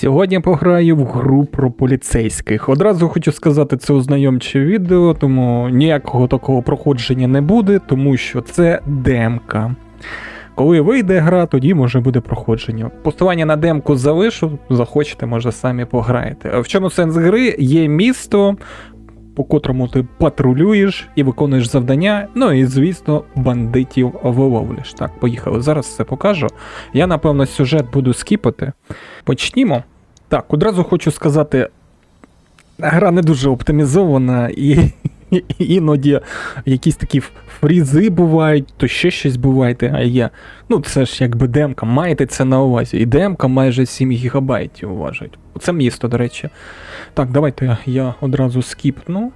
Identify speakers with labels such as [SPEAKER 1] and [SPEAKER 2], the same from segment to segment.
[SPEAKER 1] Сьогодні пограю в гру про поліцейських. Одразу хочу сказати, це ознайомче відео, тому ніякого такого проходження не буде, тому що це демка. Коли вийде гра, тоді може буде проходження. Посилання на демку залишу, захочете, може самі пограєте. В чому сенс гри? Є місто, по котрому ти патрулюєш і виконуєш завдання. Ну і звісно, бандитів виловлюєш. Так, поїхали. Зараз все покажу. Я, напевно, сюжет буду скіпати. Почнімо. Так, одразу хочу сказати, гра не дуже оптимізована, і іноді якісь такі фрізи бувають, то ще щось буває, а є. Ну, це ж якби демка, маєте це на увазі. І демка майже 7 гігабайтів важить. Це місто, до речі. Так, давайте я одразу скіпну.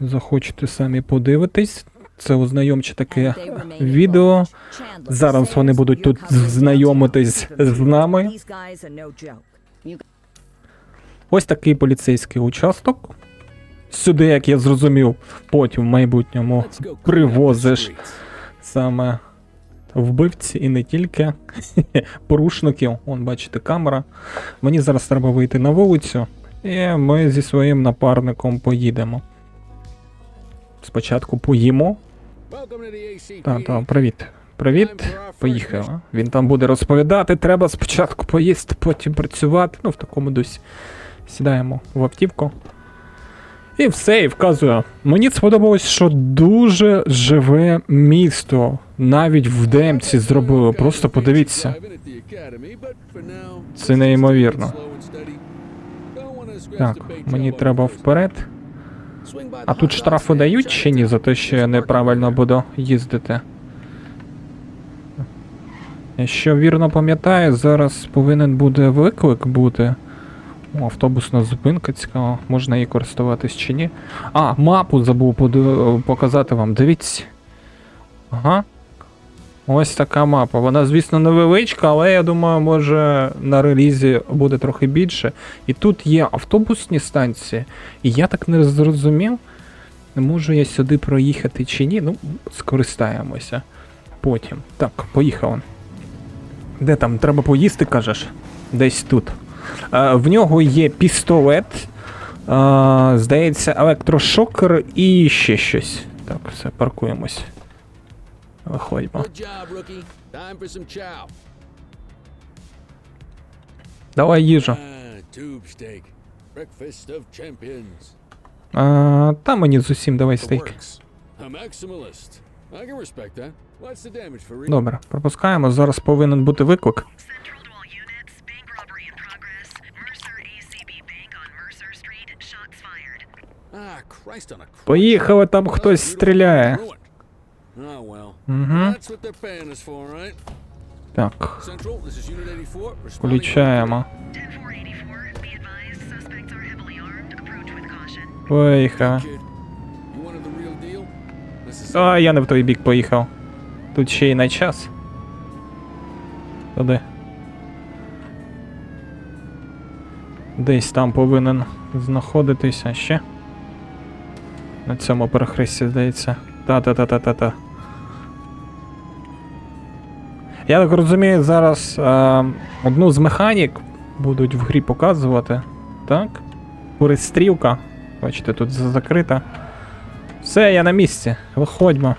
[SPEAKER 1] Захочете самі подивитись. Це ознайомче таке відео. Зараз вони будуть тут знайомитись з нами. Ось такий поліцейський участок. Сюди, як я зрозумів, потім в майбутньому привозиш саме вбивці і не тільки порушників. Вон, бачите, камера. Мені зараз треба вийти на вулицю, і ми зі своїм напарником поїдемо. Спочатку поїмо. Так, так, привіт. Привіт. Поїхали. Він там буде розповідати, треба спочатку поїсти, потім працювати. Ну, в такому дусі. Сідаємо в автівку. І все, і вказує. Мені сподобалось, що дуже живе місто. Навіть в демці зробили. Просто подивіться.
[SPEAKER 2] Це неймовірно.
[SPEAKER 1] Так, мені треба вперед. А тут штрафи дають чи ні за те, що я неправильно буду їздити? Якщо вірно пам'ятаю, зараз повинен буде виклик бути. О, автобусна зупинка цікаво, можна її користуватись чи ні. А, мапу забув показати вам. Дивіться. Ага. Ось така мапа. Вона, звісно, невеличка, але я думаю, може на релізі буде трохи більше. І тут є автобусні станції, і я так не зрозумів, можу я сюди проїхати чи ні. Ну, скористаємося потім. Так, поїхали. Де там? Треба поїсти, кажеш? Десь тут. Е, в нього є пістолет, е, здається, електрошокер і ще щось. Так, все, паркуємось. Виходьмо. Давай їжу. А, та мені з усім давай стейк. Добре, пропускаємо. Зараз повинен бути виклик. Поїхали, там хтось стріляє.
[SPEAKER 2] Угу.
[SPEAKER 1] Так, включаємо.
[SPEAKER 3] 10484, be advised, suspects are heavily armed. Approach with caution.
[SPEAKER 1] Поїхали. А, я не в той бік поїхав. Тут ще й на час. Туди. Десь там повинен знаходитися ще. На цьому перехресті, здається. Та-та-та-та-та-та. Я так розумію, зараз е, одну з механік будуть в грі показувати. Так? Перестрілка. Бачите, тут закрита. Все, я на місці. Виходьмо.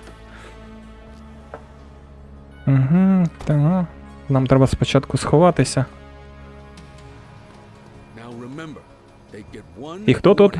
[SPEAKER 1] Угу, так. Нам треба спочатку сховатися.
[SPEAKER 2] І хто тут?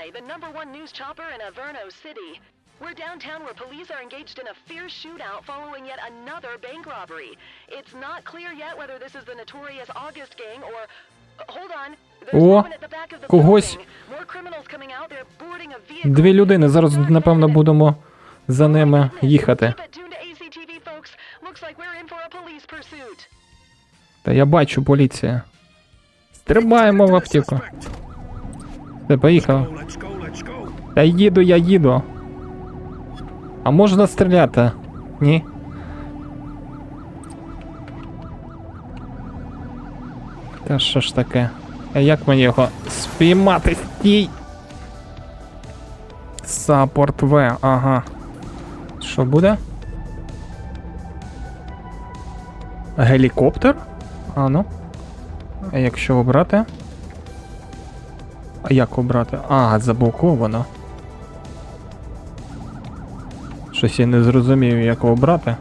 [SPEAKER 4] Eye the Sky, the number one news chopper in Averno City. We're downtown where police are engaged in a fierce shootout following yet another bank robbery. It's not clear yet whether this is the notorious August gang or. uh, Hold on.
[SPEAKER 1] О, когось. Дві людини. Зараз, напевно, будемо за ними їхати. Та я бачу поліція. Тримаємо в автівку. Все, поїхав. Та їду, я їду. А можна стріляти? Ні? Та що ж таке? А як мені його спіймати? Стій! Саппорт В, ага. Що буде? Гелікоптер? А ну. А якщо обрати? А як обрати? А, заблоковано. Щось я не зрозумів, як обрати.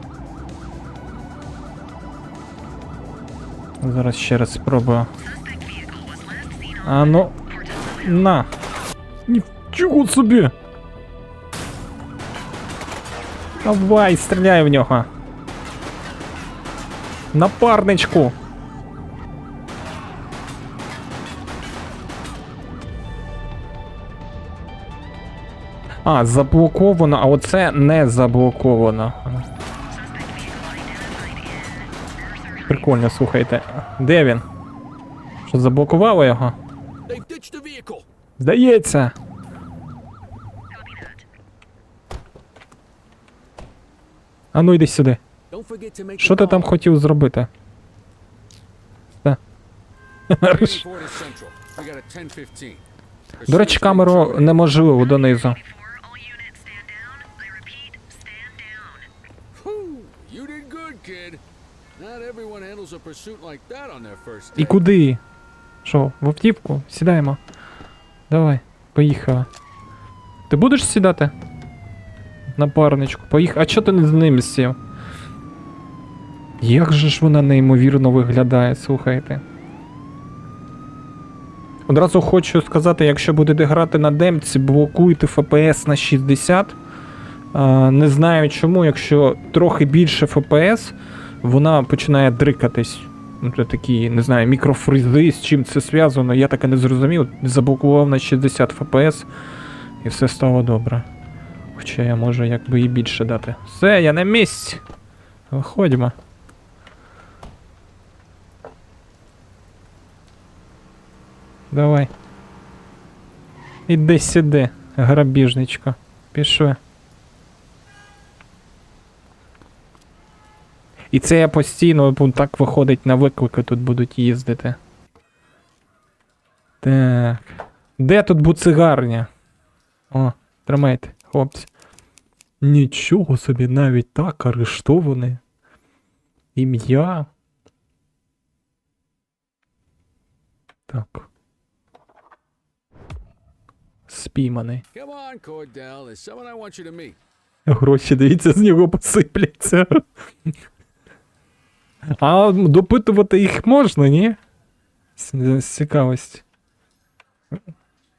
[SPEAKER 1] Зараз ще раз спробую. А ну. На. Нічого собі. Давай, стріляй в нього. Напарничку. А, заблоковано, а оце не заблоковано. Прикольно, слухайте. Де він? Що заблокувало його? Здається. А ну йди сюди. Що ти там хотів зробити? Та.
[SPEAKER 2] Ready for the central. We got a 1015.
[SPEAKER 1] До речі, камеру неможливо донизу. І куди? Що, в автівку? Сідаємо. Давай, поїхали. Ти будеш сідати? Напарничку, поїхав. А чого ти не з ним сів? Як же ж вона неймовірно виглядає, слухайте. Одразу хочу сказати, якщо будете грати на демці, блокуйте FPS на 60. Не знаю чому, якщо трохи більше FPS, вона починає дрикатись. Ну, це такі, не знаю, мікрофризи, з чим це зв'язано, я так і не зрозумів. Заблокував на 60 FPS і все стало добре. Хоча я можу якби і більше дати. Все, я на місці. Виходьмо. Давай. Іди сюди, грабіжничко. Пішли. І це я постійно так виходить на виклики тут будуть їздити. Так. Де тут буцигарня? О, тримайте, хлопці. Нічого собі, навіть так арештований. Ім'я. Так. Спійманий. Гроші, дивіться, з нього посипляться. А допитувати їх можна, ні? З, з цікавості.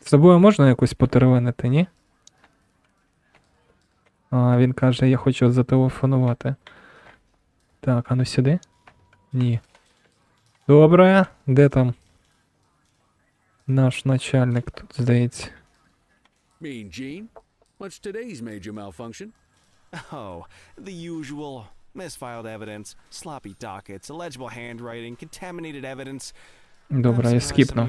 [SPEAKER 1] З тобою можна якось потеревенити, ні? А, він каже, я хочу зателефонувати. Так, а ну сюди? Ні. Добре, де там? Наш начальник тут, здається.
[SPEAKER 2] Mean Gene. What's today's major malfunction?
[SPEAKER 5] Oh, the usual. Misfiled evidence, sloppy dockets, illegible handwriting, contaminated evidence.
[SPEAKER 1] Добре, я скіпну.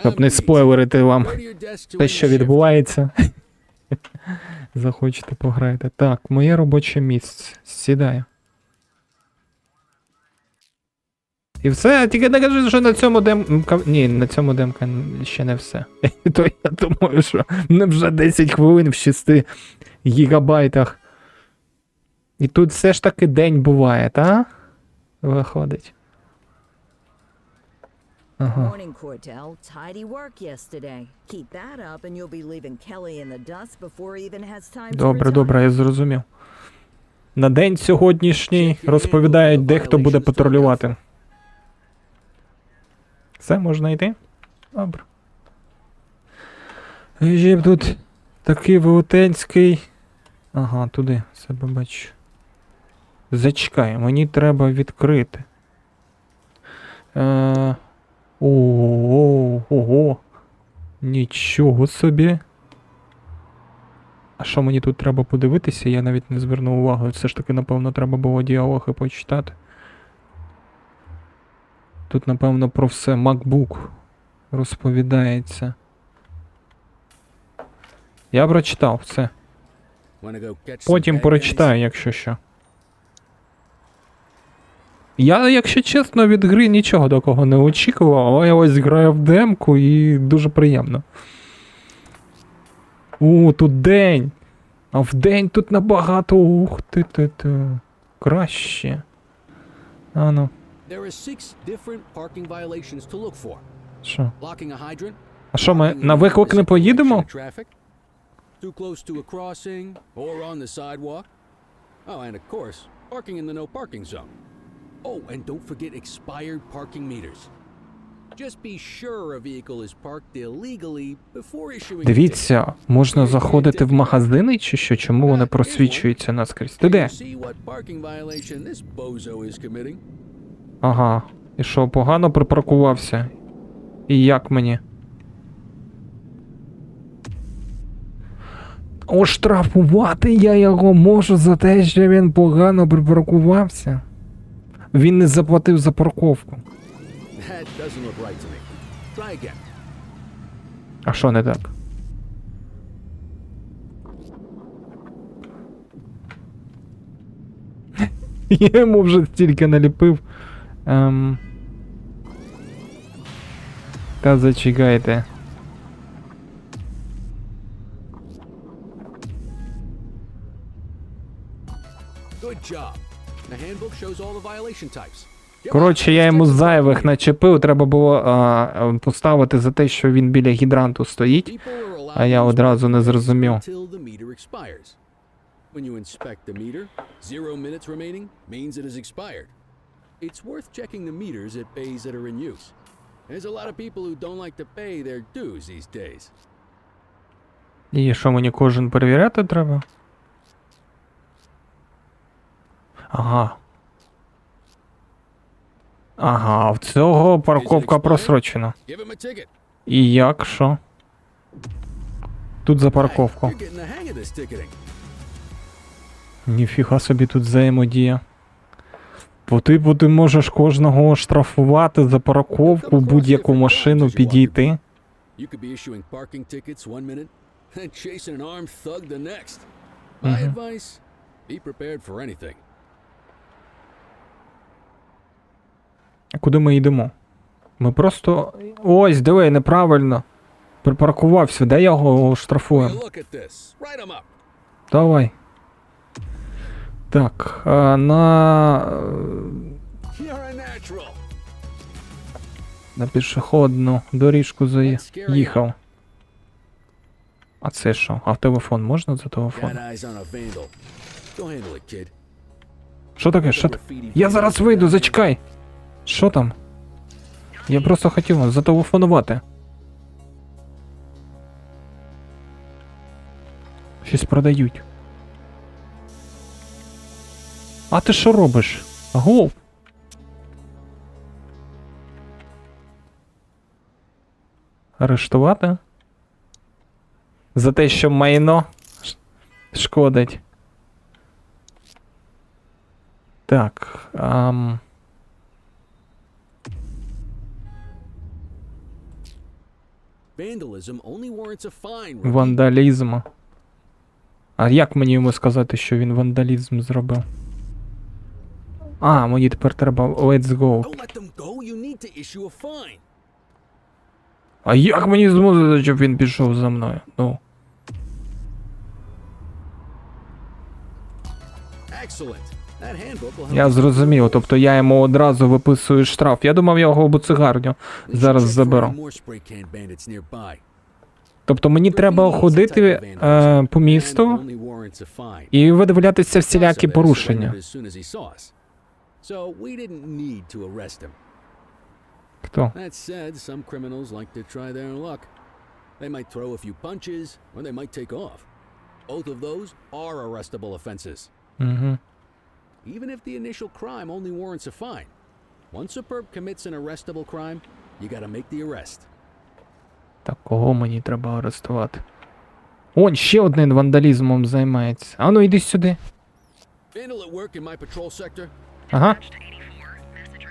[SPEAKER 1] Щоб не спойлерити вам. Те, що відбувається. Захочете пограйте. Так, моє робоче місце. Сідаю. І все, тільки не кажи, що на цьому демка. Ні, на цьому демка ще не все. То я думаю, що не вже 10 хвилин в 6 гігабайтах. І тут все ж таки день буває, та? Виходить. Ага.
[SPEAKER 6] Morning, Cordell. Tidy work yesterday. Keep that up, and you'll be leaving Kelly in the dust before he even has time to
[SPEAKER 1] Добре, добре, я зрозумів. На день сьогоднішній розповідають, де хто буде патрулювати. Все, можна йти? Добре. Жіб тут такий велетенський. Ага, туди себе бачу. Зачекай, мені треба відкрити. Е... Ого, ого. Нічого собі. А що мені тут треба подивитися? Я навіть не звернув увагу. Все ж таки, напевно, треба було діалоги почитати. Тут, напевно, про все MacBook розповідається. Я прочитав все. Потім прочитаю, якщо що. Я, якщо чесно, від гри нічого такого не очікував, але я ось граю в демку і дуже приємно. У, тут день. А в день тут набагато ух ти ти ти. Краще. А ну,
[SPEAKER 2] There are six different parking violations to look for.
[SPEAKER 1] що?
[SPEAKER 2] Blocking a hydrant.
[SPEAKER 1] А що ми на виклик не поїдемо?
[SPEAKER 2] Too close to a crossing or on the sidewalk. Oh, and of course, parking in the no parking zone. Oh, and don't forget expired parking meters. Just be sure a vehicle is parked illegally before issuing.
[SPEAKER 1] Дивіться, можна заходити в магазини чи що? Чому вони просвічуються наскрізь? Ти де? Ага. І що, погано припаркувався? І як мені? Оштрафувати я його можу за те, що він погано припаркувався. Він не заплатив за парковку. А що не так? Я йому вже стільки наліпив. Ем... Та зачекайте.
[SPEAKER 2] Good job.
[SPEAKER 1] Коротше, я йому зайвих начепив, треба було а, поставити за те, що він біля гідранту стоїть. А я одразу не зрозумів.
[SPEAKER 2] When you inspect the meter, zero minutes remaining means it is expired. It's worth checking the meters at bays that are in use. There's a lot of people who don't like to pay their dues these days.
[SPEAKER 1] І що мені кожен перевіряти треба? Ага. Ага, в цього парковка просрочена. І як що? Тут за парковку. Ніфіга собі тут взаємодія. Бо ти, бо ти можеш кожного штрафувати за парковку, будь-яку машину підійти.
[SPEAKER 2] You could be issuing parking tickets one minute and chasing an armed thug the next. My advice be prepared for anything.
[SPEAKER 1] А куди ми йдемо? Ми просто. Ось, диви, неправильно. Припаркувався, де його
[SPEAKER 2] up.
[SPEAKER 1] Давай. Так, а, на. е,
[SPEAKER 2] You're
[SPEAKER 1] на пішохідну доріжку заїхав. А це що? А в телефон можна за телефон? Що таке? Що та- Я зараз вийду, зачекай. Що там? Я просто хотів зателефонувати. Щось продають. А ти що робиш? Гов. Арештувати? За те, що майно шкодить. Так. Ам... Вандалізм. А як мені йому сказати, що він вандалізм зробив? А, мені тепер треба let's go. А як мені змусити, щоб він пішов за мною? Ну.
[SPEAKER 2] Excellent.
[SPEAKER 1] Я зрозумів, тобто я йому одразу виписую штраф. Я думав, я його буцигарню зараз заберу. Тобто мені треба ходити е, по місту і видивлятися всілякі порушення. Хто?
[SPEAKER 2] They might throw a few punches, or they might take off. Both of those are arrestable offenses.
[SPEAKER 1] Угу.
[SPEAKER 2] Even if the initial crime only warrants a fine. Once a perp commits an arrestable crime, you gotta make the arrest.
[SPEAKER 1] Так, кого мені треба арестувати? Он ще один вандалізмом займається. А ну йди сюди. Ага.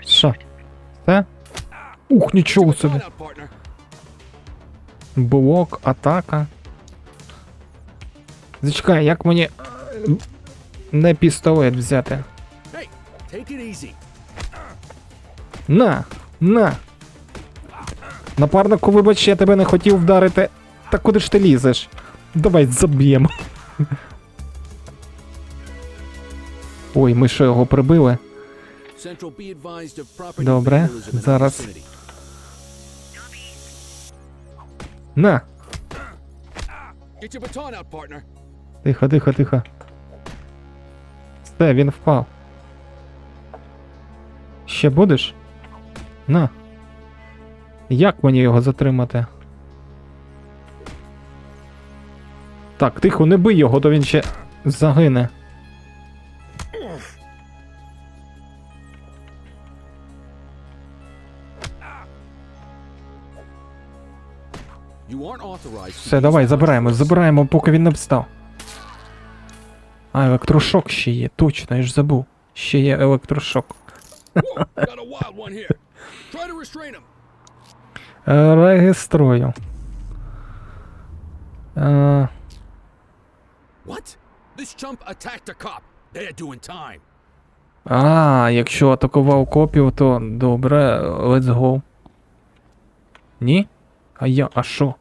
[SPEAKER 1] Що? Це? Ух, нічого собі. Блок, атака. Зачекай, як мені. Не пістолет взяти. На! На! Напарнику, вибач, я тебе не хотів вдарити. Та куди ж ти лізеш? Давай заб'ємо. Ой, ми що його прибили? Добре, зараз. На! Тихо, тихо, тихо. Все, він впав. Ще будеш? На. Як мені його затримати? Так, тихо, не бий його, то він ще загине. Все, давай, забираємо, забираємо, поки він не встав. А, електрошок ще є, точно, я ж забув. Ще є електрошок. Е, Реєструю. Е,
[SPEAKER 2] What? This chump attacked a cop. They're doing time.
[SPEAKER 1] А, якщо атакував копів, то добре, let's go. Ні? А я, а що?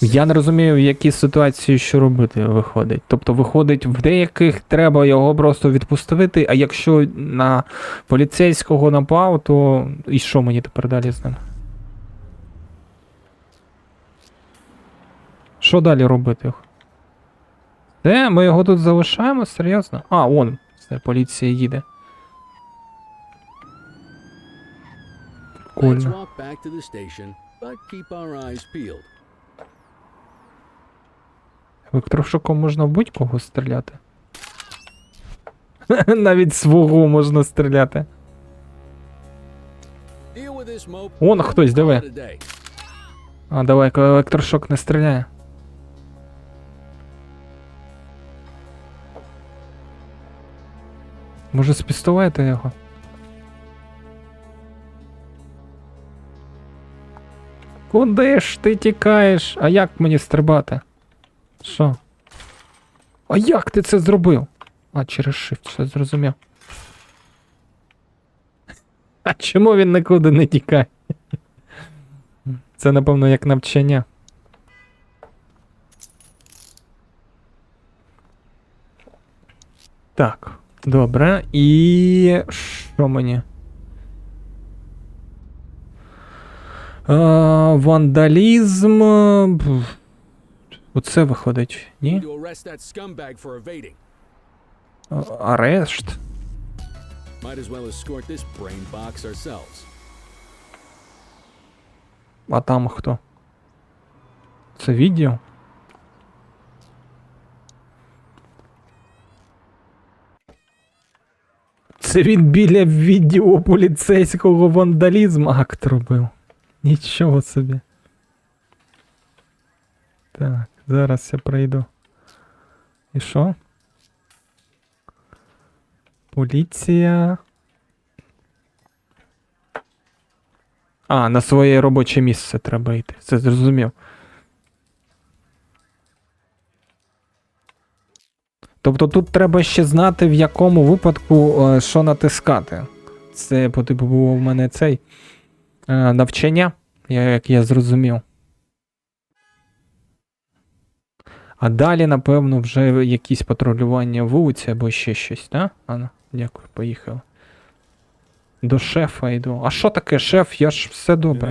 [SPEAKER 1] Я не розумію, в якій ситуації що робити виходить. Тобто, виходить, в деяких треба його просто відпустити, а якщо на поліцейського напав, то і що мені тепер далі з ним? Що далі робити? Де? Ми його тут залишаємо? Серйозно? А, он, все, поліція їде. Прикольно.
[SPEAKER 2] But keep our eyes peeled.
[SPEAKER 1] Електрошоком можна в будь-кого стріляти. Навіть свого можна стріляти.
[SPEAKER 2] Deal with this mope.
[SPEAKER 1] Он
[SPEAKER 2] and
[SPEAKER 1] хтось, диви. А, давай, коли електрошок не стріляє. Може з пістолета його? Куди ж ти тікаєш? А як мені стрибати? Що? А як ти це зробив? А, через shift, все зрозумів. А чому він нікуди не тікає? Це, напевно, як навчання. Так, добре. І. Що мені? А, вандалізм. Оце виходить, ні? Арешт. А там хто? Це відео? Це він біля відео поліцейського вандалізму акт робив. Нічого собі. Так, зараз я прийду. І що? Поліція. А, на своє робоче місце треба йти. Це зрозумів. Тобто тут треба ще знати, в якому випадку е, що натискати. Це по типу було в мене цей навчання, я- як я зрозумів. А далі, напевно, вже якісь патрулювання вулиці або ще щось, так? Да? ну, дякую, поїхали. До шефа йду. А що таке шеф? Я ж все добре.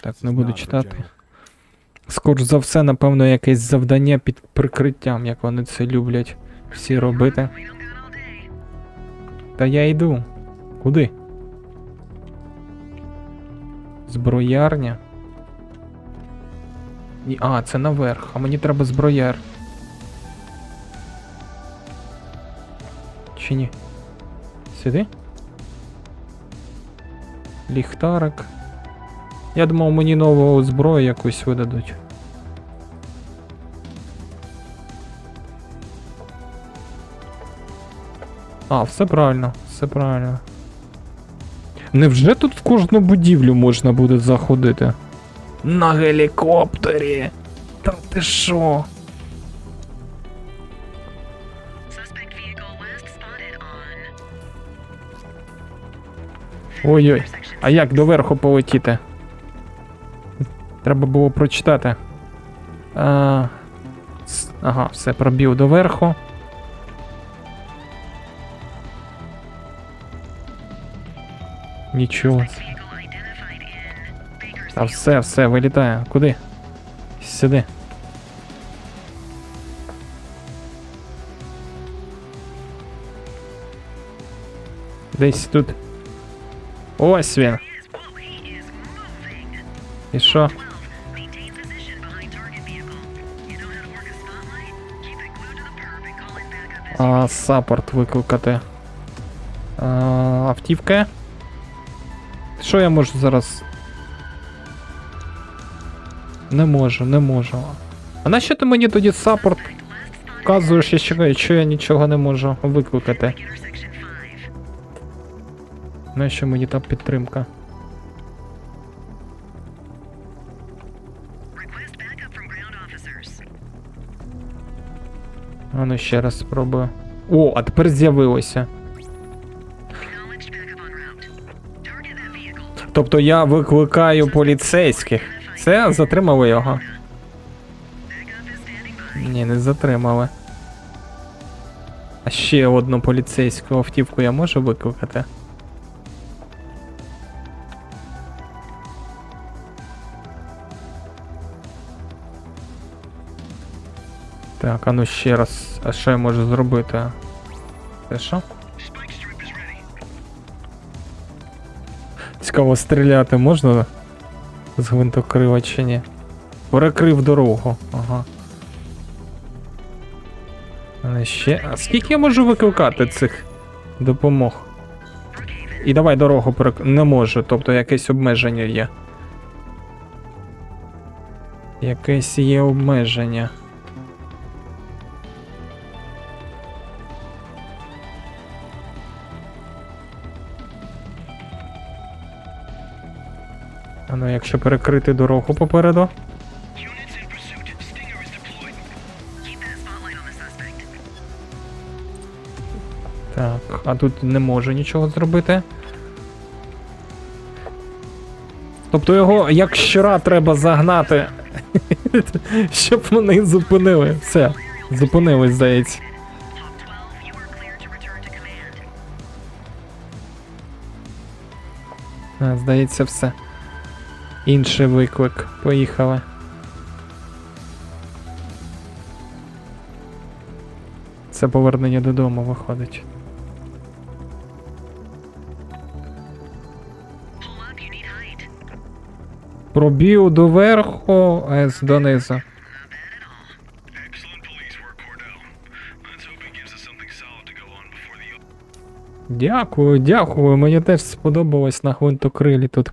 [SPEAKER 1] Так, не буду читати. Скоріш за все, напевно, якесь завдання під прикриттям, як вони це люблять всі робити. Та я йду. Куди? Зброярня. Ні, а, це наверх, а мені треба зброяр. Чи ні? Сюди? Ліхтарик. Я думав, мені нову зброю якусь видадуть. А, все правильно, все правильно. Невже тут в кожну будівлю можна буде заходити? На гелікоптері. Та ти
[SPEAKER 3] on
[SPEAKER 1] Ой-ой. А як доверху полетіти? Треба було прочитати. А, ага, все, пробів доверху. Нічого.
[SPEAKER 3] vehicle identified in Bakersfield.
[SPEAKER 1] Та все, все, вилітає. Куди? Сюди. Десь тут. Ось він.
[SPEAKER 3] Yes, whoa, he is moving.
[SPEAKER 1] І що?
[SPEAKER 3] 12. Maintain position behind target vehicle. You know how to work a spotlight? Keep it glued to the perp and call it back up as
[SPEAKER 1] А, саппорт викликати. А, автівка. Що я можу зараз? Не можу, не можу. А нащо ти мені тоді саппорт вказуєш, що я нічого не можу викликати?
[SPEAKER 3] 5.
[SPEAKER 1] Нащо мені та підтримка? А ну ще раз спробую. О, а тепер з'явилося. Тобто я викликаю поліцейських. Це затримали його. Ні, не затримали. А ще одну поліцейську автівку я можу викликати? Так, а ну ще раз. А що я можу зробити? Це що? Цікаво, стріляти можна з гвинтокрила чи ні? Перекрив дорогу. Ага. Але ще. А скільки я можу викликати цих допомог? І давай дорогу перек... Не можу, тобто якесь обмеження є. Якесь є обмеження. Ну, перекрити дорогу попереду. Так, а тут не можу нічого зробити. Тобто його як щура треба загнати, щоб вони зупинили. Все, зупинились, здається.
[SPEAKER 3] Hawk 12, you are cleared to return to command.
[SPEAKER 1] А, здається, все. Інший виклик. Поїхали. Це повернення додому виходить.
[SPEAKER 3] Need
[SPEAKER 1] доверху, С донизу. Дякую, дякую. Мені теж сподобалось на гвинтокрилі тут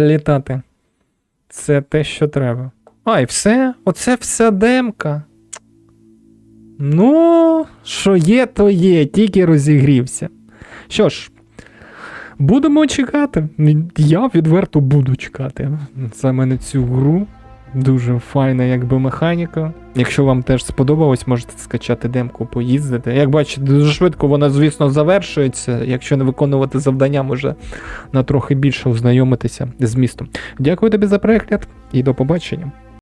[SPEAKER 1] літати. Це те, що треба. А, і все? Оце вся демка. Ну, що є, то є, тільки розігрівся. Що ж, будемо чекати. Я відверто буду чекати. Саме на цю гру. Дуже файна, якби механіка. Якщо вам теж сподобалось, можете скачати демку, поїздити. Як бачите, дуже швидко вона, звісно, завершується. Якщо не виконувати завдання, може на трохи більше ознайомитися з містом. Дякую тобі за перегляд і до побачення.